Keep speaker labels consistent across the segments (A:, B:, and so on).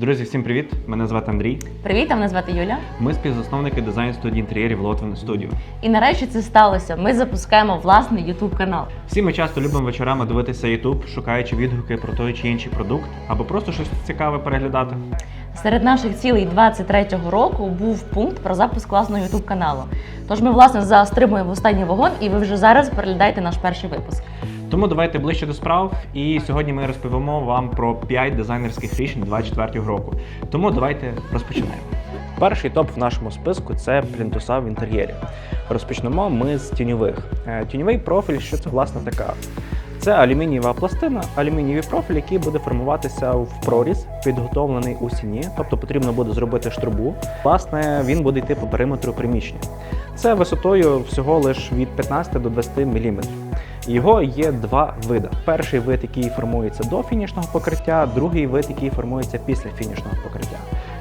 A: Друзі, всім привіт! Мене звати Андрій.
B: Привіт, а мене звати Юля.
A: Ми співзасновники дизайн студії інтер'єрів Лотвин Studio.
B: І нарешті це сталося. Ми запускаємо власний YouTube канал.
A: Всі ми часто любимо вечорами дивитися YouTube, шукаючи відгуки про той чи інший продукт, або просто щось цікаве переглядати.
B: Серед наших цілей 23-го року був пункт про запуск власного YouTube каналу. Тож ми власне застрибуємо в останній вагон, і ви вже зараз переглядаєте наш перший випуск.
A: Тому давайте ближче до справ. І сьогодні ми розповімо вам про 5 дизайнерських рішень 2024 року. Тому давайте розпочинаємо. Перший топ в нашому списку це плінтуса в інтер'єрі. Розпочнемо ми з тіньових. Е, Тіньовий профіль, що це власне така? Це алюмінієва пластина, алюмінієвий профіль, який буде формуватися в проріз, підготовлений у стіні, тобто потрібно буде зробити штрубу. Власне, він буде йти по периметру приміщення. Це висотою всього лише від 15 до 20 мм. Його є два види. Перший вид, який формується до фінішного покриття, другий вид, який формується після фінішного покриття.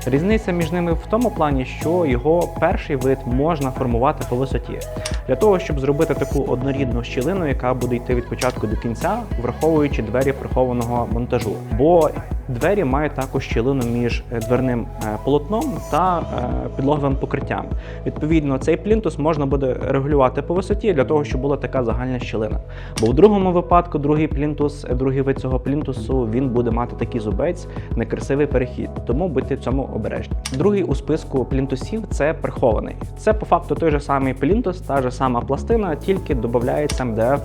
A: Різниця між ними в тому плані, що його перший вид можна формувати по висоті. Для того, щоб зробити таку однорідну щілину, яка буде йти від початку до кінця, враховуючи двері прихованого монтажу. Бо двері мають також щілину між е, дверним е, полотном та е, підлоговим покриттям. Відповідно, цей плінтус можна буде регулювати по висоті для того, щоб була така загальна щілина. Бо в другому випадку, другий плінтус, другий вид цього плінтусу, він буде мати такий зубець, некрасивий перехід. Тому будьте в цьому обережні. Другий у списку плінтусів це прихований. Це по факту той же самий плінтус, та ж сама пластина, тільки додається МДФ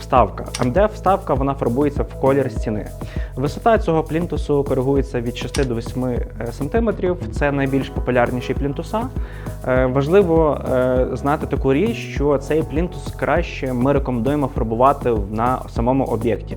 A: вставка. МДФ вставка вона фарбується в колір стіни. Висота цього плінтусу коригується від 6 до 8 см. Це найбільш популярніші плінтуса. Е, Важливо е, знати таку річ, що цей плінтус краще ми рекомендуємо фарбувати на самому об'єкті.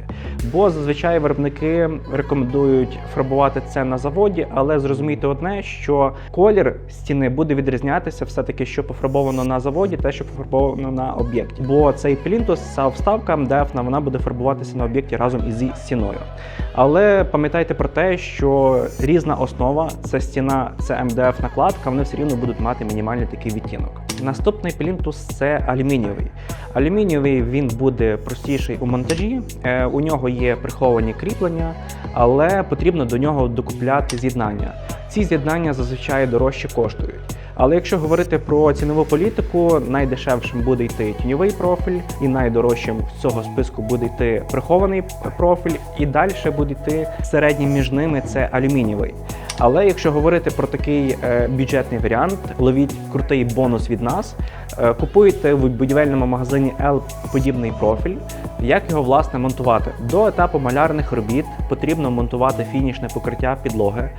A: Бо зазвичай виробники рекомендують фарбувати це на заводі, але зрозумійте одне, що колір стіни буде відрізнятися все-таки, що пофарбовано на заводі, те, що пофарбовано на об'єкті. Бо цей плінтус, ця вставка МДФ, вона буде фарбуватися на об'єкті разом із стіною. Але пам'ятайте про те, що різна основа, це стіна, це МДФ накладка, вони все рівно будуть мати мінімальний такий відтінок. Наступний плінтус це алюмінієвий. Алюмінієвий він буде простіший у монтажі. Е, У нього є приховані кріплення, але потрібно до нього докупляти з'єднання. Ці з'єднання зазвичай дорожче коштують. Але якщо говорити про цінову політику, найдешевшим буде йти тіньовий профіль, і найдорожчим з цього списку буде йти прихований профіль, і далі буде йти середнім між ними це алюмінієвий. Але якщо говорити про такий е, бюджетний варіант, ловіть крутий бонус від нас. Е, купуєте в будівельному магазині L подібний профіль. Як його власне монтувати? До етапу малярних робіт потрібно монтувати фінішне покриття підлоги,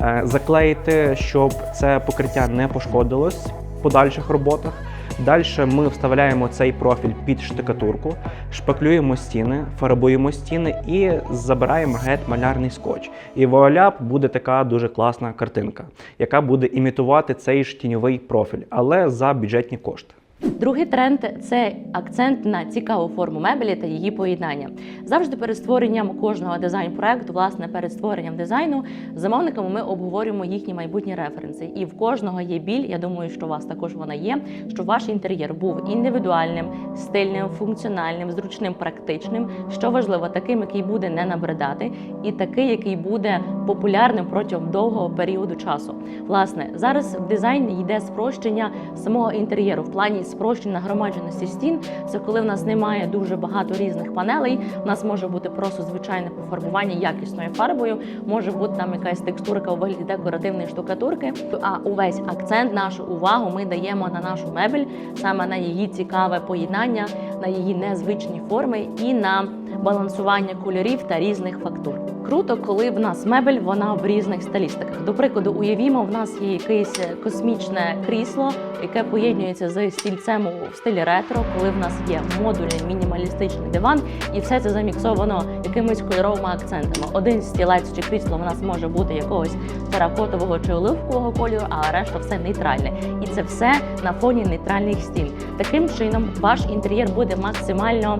A: е, заклеїти, щоб це покриття не пошкодилось в подальших роботах. Далі ми вставляємо цей профіль під штукатурку, шпаклюємо стіни, фарбуємо стіни і забираємо геть малярний скотч. І вуаля буде така дуже класна картинка, яка буде імітувати цей ж тіньовий профіль, але за бюджетні кошти.
B: Другий тренд це акцент на цікаву форму мебелі та її поєднання. Завжди перед створенням кожного дизайн-проекту, власне, перед створенням дизайну, з замовниками ми обговорюємо їхні майбутні референси. І в кожного є біль. Я думаю, що у вас також вона є. Щоб ваш інтер'єр був індивідуальним, стильним, функціональним, зручним, практичним. Що важливо, таким, який буде не набридати, і такий, який буде популярним протягом довгого періоду часу. Власне, зараз в дизайні йде спрощення самого інтер'єру в плані спрощення нагромадженості стін. Це коли в нас немає дуже багато різних панелей. У нас може бути просто звичайне пофарбування якісною фарбою, може бути там якась текстурка у вигляді декоративної штукатурки. А увесь акцент, нашу увагу ми даємо на нашу мебель, саме на її цікаве поєднання, на її незвичні форми і на балансування кольорів та різних фактур. Круто, коли в нас мебель вона в різних стилістиках. До прикладу, уявімо, в нас є якесь космічне крісло, яке поєднується з стільцем у стилі ретро, коли в нас є модульний мінімалістичний диван, і все це заміксовано якимись кольоровими акцентами. Один стілець чи крісло в нас може бути якогось теракотового чи оливкового кольору, а решта все нейтральне. І це все на фоні нейтральних стін. Таким чином, ваш інтер'єр буде максимально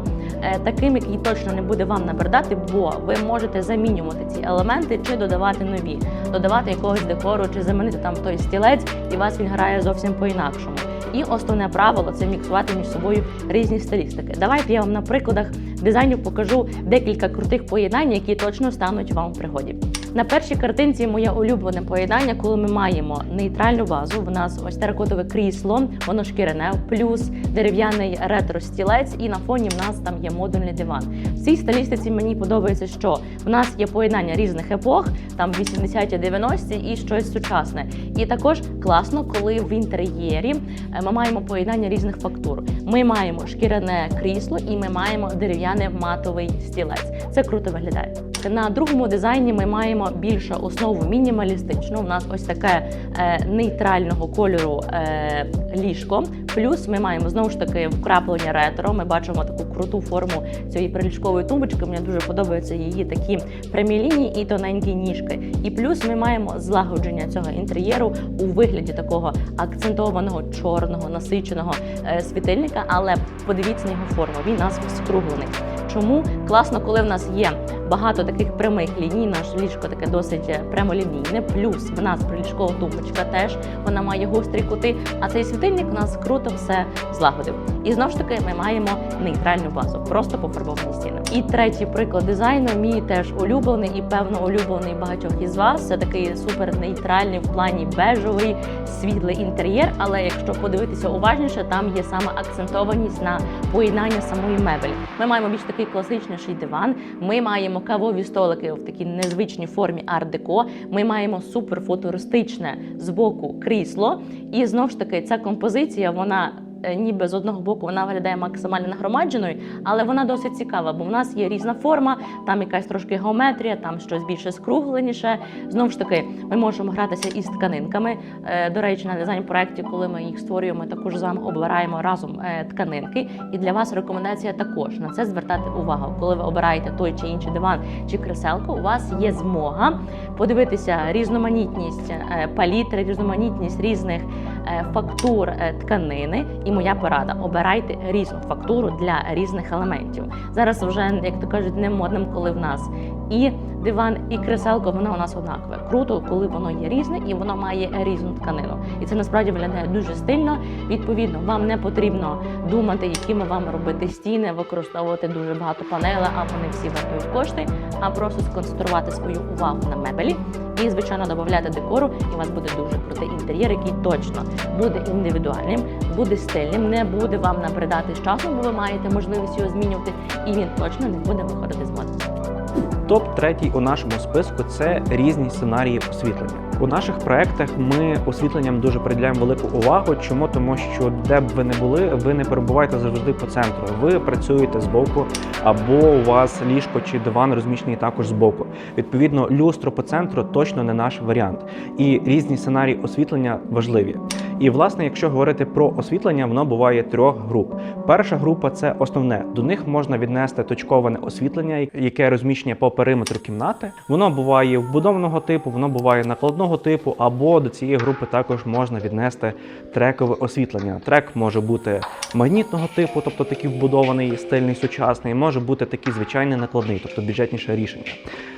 B: таким, який точно не буде вам набридати, бо ви можете замінювати ці елементи чи додавати нові, додавати якогось декору чи замінити там той стілець, і вас він грає зовсім по-інакшому. І основне правило це міксувати між собою різні стилістики. Давайте я вам на прикладах дизайнів покажу декілька крутих поєднань, які точно стануть вам в пригоді. На першій картинці моє улюблене поєднання, коли ми маємо нейтральну базу. В нас ось теракотове крісло, воно шкіряне, плюс дерев'яний ретро-стілець, і на фоні в нас там є модульний диван. В цій стилістиці мені подобається, що в нас є поєднання різних епох, там 80-ті, 90-ті і щось сучасне. І також класно, коли в інтер'єрі е, ми маємо поєднання різних фактур. Ми маємо шкіряне крісло і ми маємо дерев'яний матовий стілець. Це круто виглядає. На другому дизайні ми маємо більше основу мінімалістичну. У нас ось таке е, нейтрального кольору е, ліжко. Плюс ми маємо знову ж таки вкраплення ретро. Ми бачимо таку круту форму цієї приліжкової тумбочки. Мені дуже подобаються її такі прямі лінії і тоненькі ніжки. І плюс ми маємо злагодження цього інтер'єру у вигляді такого акцентованого чорного насиченого е, світильника. Але подивіться на його форму. Він у нас скруглений. Чому класно, коли в нас є багато таких прямих ліній, наше ліжко таке досить е, прямолінійне. Плюс в нас приліжкова тумбочка теж вона має гострі кути. А цей світильник у нас круто все злагодив. І знову ж таки ми маємо нейтральну базу, просто пофарбовані стіни. І третій приклад дизайну, мій теж улюблений і певно улюблений багатьох із вас. Це такий супер нейтральний в плані бежевий, світлий інтер'єр. Але якщо подивитися уважніше, там є саме акцентованість на поєднання самої мебелі. Ми маємо більш такий класичніший диван. Ми маємо кавові столики в такій незвичній формі арт-деко. Ми маємо супер футуристичне з боку крісло. І знову ж таки, ця композиція вона. Е, Ніби з одного боку вона виглядає максимально нагромадженою, але вона досить цікава, бо в нас є різна форма, там якась трошки геометрія, там щось більше скругленіше. Знову ж таки, ми можемо гратися із тканинками. Е, До речі, на дизайн проєкті, коли ми їх створюємо, ми також з вами обираємо разом е, тканинки. І для вас рекомендація також на це звертати увагу. Коли ви обираєте той чи інший диван чи креселко, у вас є змога подивитися різноманітність палітри, різноманітність різних фактур е, тканини. І моя порада: обирайте різну фактуру для різних елементів. Зараз вже, як то кажуть, не модним, коли в нас і диван, і креселко, воно у нас однакове. Круто, коли воно є різне і воно має різну тканину. І це насправді виглядає дуже стильно. Відповідно, вам не потрібно думати, якими вам робити стіни, використовувати дуже багато панелей, а вони всі вартують кошти, а просто сконцентрувати свою увагу на мебелі і, звичайно, додати декору, і у вас буде дуже крутий інтер'єр, який точно буде індивідуальним, буде стильним, не буде вам набридати з часом, бо ви маєте можливість його змінювати, і він точно не буде виходити з моди.
A: Топ третій у нашому списку це різні сценарії освітлення. У наших проектах ми освітленням дуже приділяємо велику увагу. Чому? Тому що де б ви не були, ви не перебуваєте завжди по центру. Ви працюєте збоку, або у вас ліжко чи диван розміщений також збоку. Відповідно, люстро по центру точно не наш варіант. І різні сценарії освітлення важливі. І власне, якщо говорити про освітлення, воно буває трьох груп. Перша група це основне. До них можна віднести точковане освітлення, яке розміщення по периметру кімнати. Воно буває вбудованого типу, воно буває накладного типу, або до цієї групи також можна віднести трекове освітлення. Трек може бути магнітного типу, тобто такий вбудований, стильний, сучасний, може бути такий звичайний накладний, тобто бюджетніше рішення.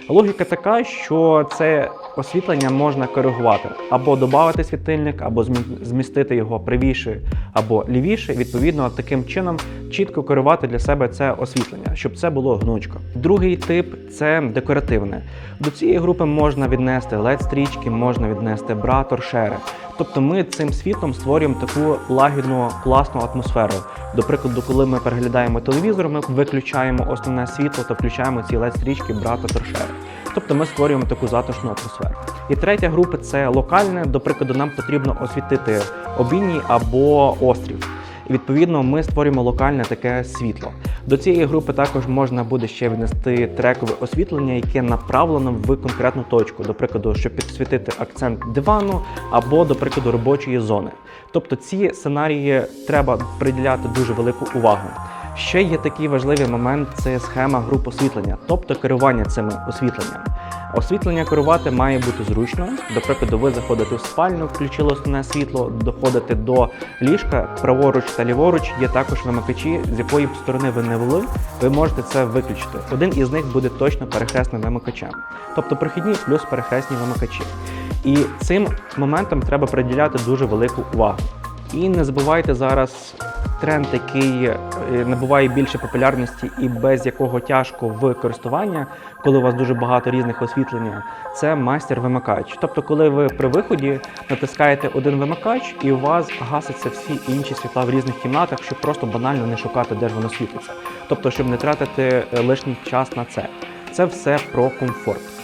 A: Логіка така, що це освітлення можна коригувати або додати світильник, або змі- змістити його правіше або лівіше. Відповідно, таким чином чітко керувати для себе це освітлення, щоб це було гнучко. Другий тип це декоративне. До цієї групи можна віднести led стрічки, можна віднести бра, торшери. Тобто ми цим світлом створюємо таку лагідну класну атмосферу. До прикладу, коли ми переглядаємо телевізор, ми виключаємо основне світло та включаємо ці led стрічки, брата торшери. Тобто ми створюємо таку затишну атмосферу. І третя група це локальне. До прикладу, нам потрібно освітити обійній або острів. І відповідно ми створюємо локальне таке світло. До цієї групи також можна буде ще внести трекове освітлення, яке направлено в конкретну точку, до прикладу, щоб підсвітити акцент дивану або, до прикладу, робочої зони. Тобто ці сценарії треба приділяти дуже велику увагу. Ще є такий важливий момент це схема груп освітлення, тобто керування цими освітленням. Освітлення керувати має бути зручно. До прикладу, ви заходите в спальню, включили основне світло, доходите до ліжка, праворуч та ліворуч є також вимикачі, з якої б сторони ви не вели, ви можете це виключити. Один із них буде точно перехресним вимикачем, тобто прохідні плюс перехресні вимикачі. І цим моментам треба приділяти дуже велику увагу. І не забувайте зараз тренд, який е, набуває більше популярності і без якого тяжко в користування, коли у вас дуже багато різних освітлення, це мастер-вимикач. Тобто, коли ви при виході натискаєте один вимикач, і у вас гасяться всі інші світла в різних кімнатах, щоб просто банально не шукати, де ж воно світиться. Тобто, щоб не тратити е, лишній час на це. Це все про комфорт.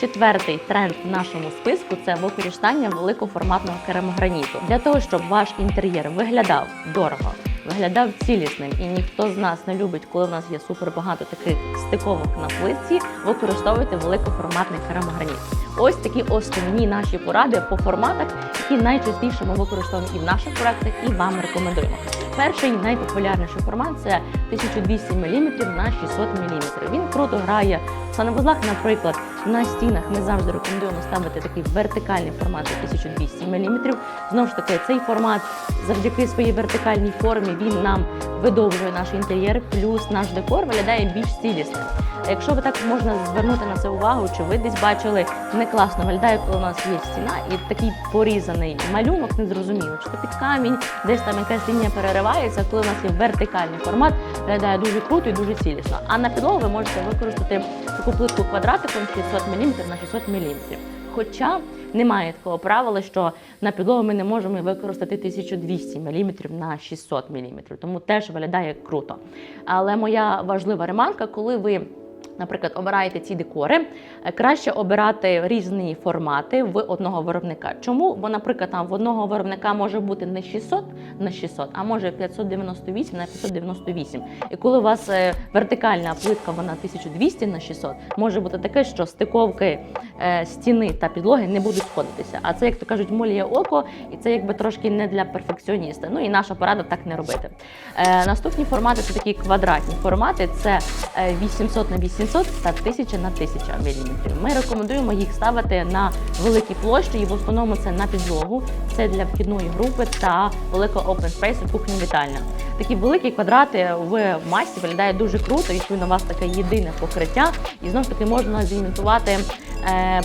B: Четвертий тренд в нашому списку це використання великоформатного керамограніту для того, щоб ваш інтер'єр виглядав дорого, виглядав цілісним, і ніхто з нас не любить, коли в нас є супер багато таких стиковок на плитці. Використовуйте великоформатний керамограніт. Ось такі основні наші поради по форматах, які найчастіше ми використовуємо і в наших проектах, і вам рекомендуємо. Перший найпопулярніший формат це 1200 мм на 600 мм. Він круто грає санвузлах, наприклад, на стінах ми завжди рекомендуємо ставити такий вертикальний формат 1200 мм. Знову ж таки, цей формат завдяки своїй вертикальній формі він нам видовжує наш інтер'єр, плюс наш декор виглядає більш цілісним. Якщо ви так можна звернути на це увагу, чи ви десь бачили не класно виглядає, коли у нас є стіна і такий порізаний малюнок, незрозуміло, чи то під камінь, десь там якась лінія переривається. Коли у нас є вертикальний формат, виглядає дуже круто і дуже цілісно. А на підлогу ви можете використати таку плитку квадратиком 600 мм на 600 мм. Хоча немає такого правила, що на підлогу ми не можемо використати 1200 мм на 600 мм, тому теж виглядає круто. Але моя важлива ремарка, коли ви Наприклад, обираєте ці декори, е, краще обирати різні формати в одного виробника. Чому? Бо, наприклад, там в одного виробника може бути не 600 на 600, а може 598 на 598. І коли у вас е, вертикальна плитка, вона 1200 на 600, може бути таке, що стиковки е, стіни та підлоги не будуть сходитися. А це, як то кажуть, моліє око, і це якби трошки не для перфекціоніста. Ну і наша порада так не робити. Наступні формати це такі квадратні формати. Це е, 800 на 800 та 1000 на 1000 мм. Ми рекомендуємо їх ставити на великі площі, і в основному це на підлогу. Це для вхідної групи та великого open space кухня вітальня. Такі великі квадрати в масі виглядає дуже круто. якщо у вас таке єдине покриття, і знов таки можна зімітувати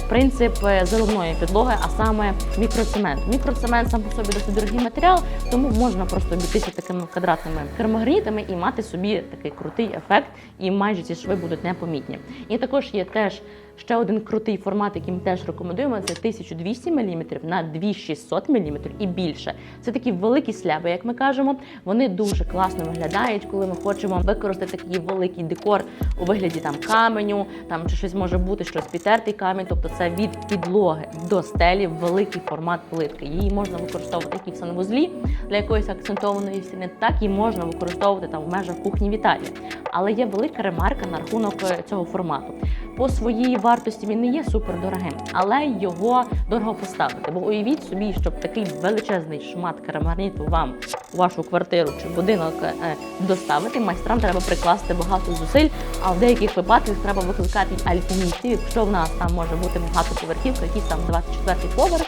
B: принцип е, заливної підлоги, а саме мікроцемент. Мікроцемент сам по собі досить дорогий матеріал, тому можна просто обійтися такими квадратними керамогранітами і мати собі такий крутий ефект, і майже ці шви будуть непомітні. І також є теж ще один крутий формат, який ми теж рекомендуємо. Це 1200 мм на 2600 мм і більше. Це такі великі сляби, як ми кажемо. Вони дуже класно виглядають, коли ми хочемо використати такий великий декор у вигляді там каменю, там чи щось може бути щось підтертий камінь. Тобто це від підлоги до стелі великий формат плитки. Її можна використовувати як і в санвузлі для якоїсь акцентованої стіни, так і можна використовувати там в межах кухні вітальні. Але є велика ремарка на рахунок е, цього формату. По своїй вартості він не є супер дорогим, але його дорого поставити. Бо уявіть собі, щоб такий величезний шмат керамограніту вам у вашу квартиру чи будинок е, доставити, майстрам треба прикласти багато зусиль. А в деяких випадках треба викликати альпіністів, якщо в нас там може бути багато поверхів, якийсь там 24-й поверх.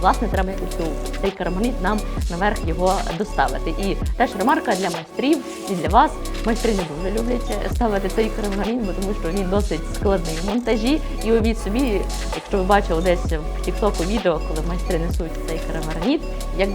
B: Власне треба цю- цей керамограніт нам наверх його доставити. І теж ремарка для майстрів і для вас. Майстри не дуже люблять ставити цей керамограніт, бо тому що він досить складний в монтажі. І уявіть собі, якщо ви бачили десь в Тіктоку відео, коли майстри несуть цей керамограніт, як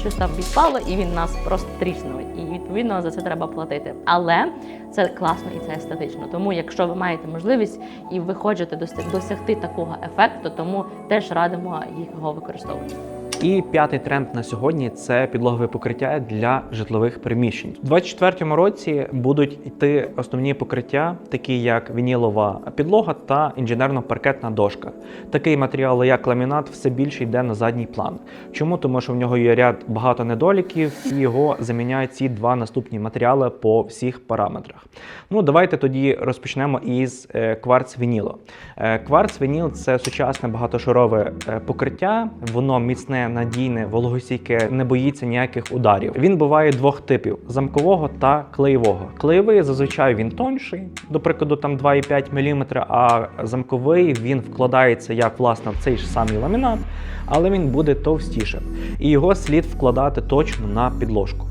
B: щось там відпало, і він нас просто тріснув. І відповідно за це треба платити. Але це класно і це естетично. Тому, якщо ви маєте можливість і ви хочете досягти такого ефекту, тому теж радимо його використовувати.
A: І п'ятий тренд на сьогодні це підлогове покриття для житлових приміщень. У 2024 році будуть йти основні покриття, такі як вінілова підлога та інженерно-паркетна дошка. Такий матеріал, як ламінат, все більше йде на задній план. Чому? Тому що в нього є ряд багато недоліків, і його заміняють ці два наступні матеріали по всіх параметрах. Ну, давайте тоді розпочнемо із е, кварц вініло. Е, Кварц вініл це сучасне багатошарове е, покриття. Воно міцне, надійне, вологостійке, не боїться ніяких ударів. Він буває двох типів: замкового та клеєвого. Клеєвий зазвичай він тонший, до прикладу, там 2,5 мм, а замковий він вкладається як власне в цей ж самий ламінат, але він буде товстішим. І його слід вкладати точно на підложку.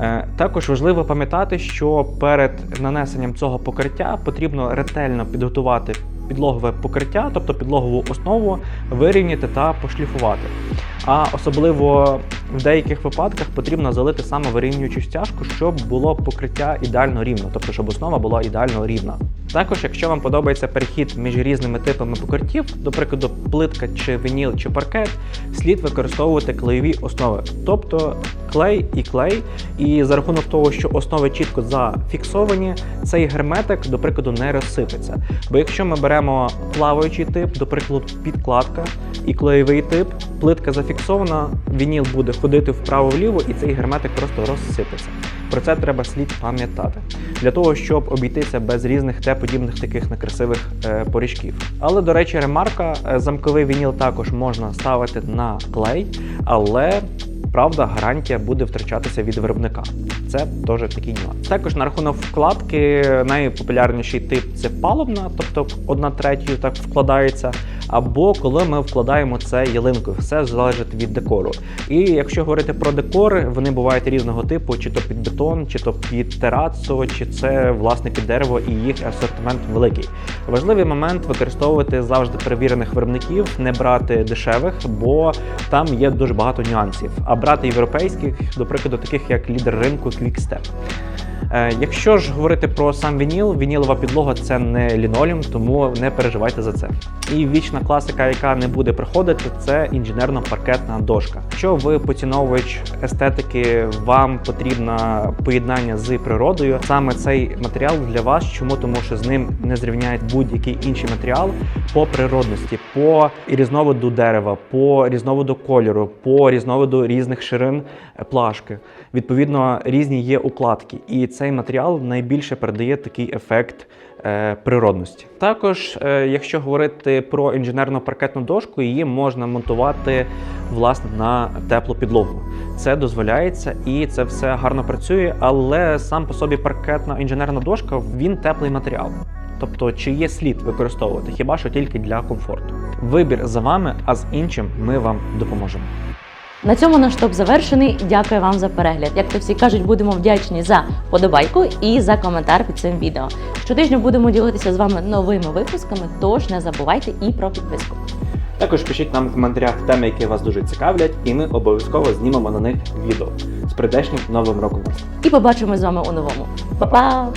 A: Е, Також важливо пам'ятати, що перед нанесенням цього покриття потрібно ретельно підготувати підлогове покриття, тобто підлогову основу, вирівняти та пошліфувати. А особливо в деяких випадках потрібно залити саме вирівнюючу стяжку, щоб було покриття ідеально рівно, тобто щоб основа була ідеально рівна. Також, якщо вам подобається перехід між різними типами покриттів, до прикладу, плитка чи вініл чи паркет, слід використовувати клеєві основи, тобто клей і клей. І за рахунок того, що основи чітко зафіксовані, цей герметик, до прикладу, не розсипеться. Бо якщо ми беремо плаваючий тип, до прикладу, підкладка і клеєвий тип, плитка зафіксована, вініл буде ходити вправо-вліво, і цей герметик просто розсипеться. Про це треба слід пам'ятати для того, щоб обійтися без різних Т-подібних таких некрасивих е, поріжків. Але до речі, ремарка: е, замковий вініл також можна ставити на клей, але правда, гарантія буде втрачатися від виробника. Це теж такий нюанс. Також на рахунок вкладки найпопулярніший тип це палубна, тобто одна третю так вкладається. Або коли ми вкладаємо це ялинкою, все залежить від декору. І якщо говорити про декори, вони бувають різного типу, чи то під бетон, чи то під терацу, чи це власне під дерево, і їх асортимент великий. Важливий момент використовувати завжди перевірених виробників, не брати дешевих, бо там є дуже багато нюансів. А брати європейських, до прикладу, таких як лідер ринку Quickstep. Е, Якщо ж говорити про сам вініл, вінілова підлога це не лінолеум, тому не переживайте за це. І вічна класика, яка не буде приходити, це інженерно-паркетна дошка. Якщо ви поціновувач естетики, вам потрібно поєднання з природою. Саме цей матеріал для вас. Чому? Тому що з ним не зрівняють будь-який інший матеріал по природності, по різновиду дерева, по різновиду кольору, по різновиду різних ширин е, плашки. Відповідно, різні є укладки, і цей матеріал найбільше передає такий ефект е, природності. Також, е, якщо говорити про інженерну паркетну дошку, її можна монтувати власне на теплу підлогу. Це дозволяється і це все гарно працює, але сам по собі паркетна інженерна дошка він теплий матеріал. Тобто, чи є слід використовувати, хіба що тільки для комфорту. Вибір за вами, а з іншим ми вам допоможемо.
B: На цьому наш топ завершений. Дякую вам за перегляд. Як то всі кажуть, будемо вдячні за подобайку і за коментар під цим відео. Щотижня будемо ділитися з вами новими випусками, тож не забувайте і про підписку.
A: Також пишіть нам в коментарях теми, які вас дуже цікавлять, і ми обов'язково знімемо на них відео з прийдешнім новим роком.
B: І побачимось з вами у новому. Па-па!